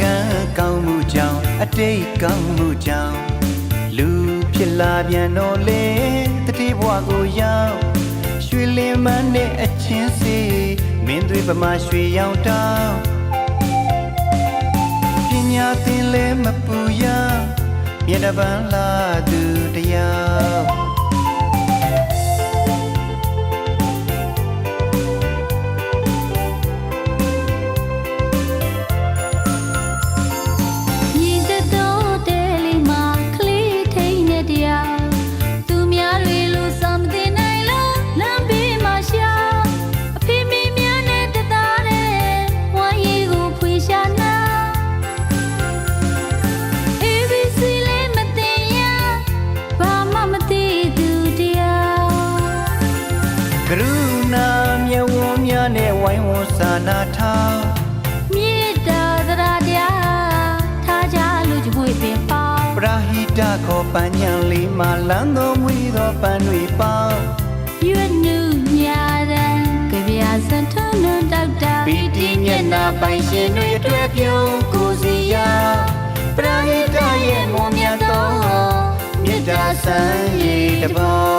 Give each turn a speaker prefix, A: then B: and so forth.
A: ခံကောင်းမှုကြောင့်အတိတ်ကောင်းမှုကြောင့်လူဖြစ်လာပြန်တော့လေတတိဘဝကိုရောက်ရွှေလင်းမန်းနဲ့အချင်းစီမင်းတွေပမာရွှေရောင်တောင်းပညာသင်လဲမပူရမြေတပန်းလာသူတရား င်းဝန်းစာနာထား
B: မြေတာသရတရားထားကြလို့ကြွေပင်ပေါင်း
A: ပရာဟိတခေါ်ပန်းညံလေးမှာလမ်းတော်မူသောပန်းတွေပေါင်း
B: ရွနုညာတဲ့ကြပြစံထုံးတို့တောက်တာ
A: ပီတိမျက်နာပိုင်ရှင်တွေအတွက်ပြုံးကိုစီယာပရာဟိတရဲ့မွန်မြတ်သောမေတ္တာဆံရည်တပါ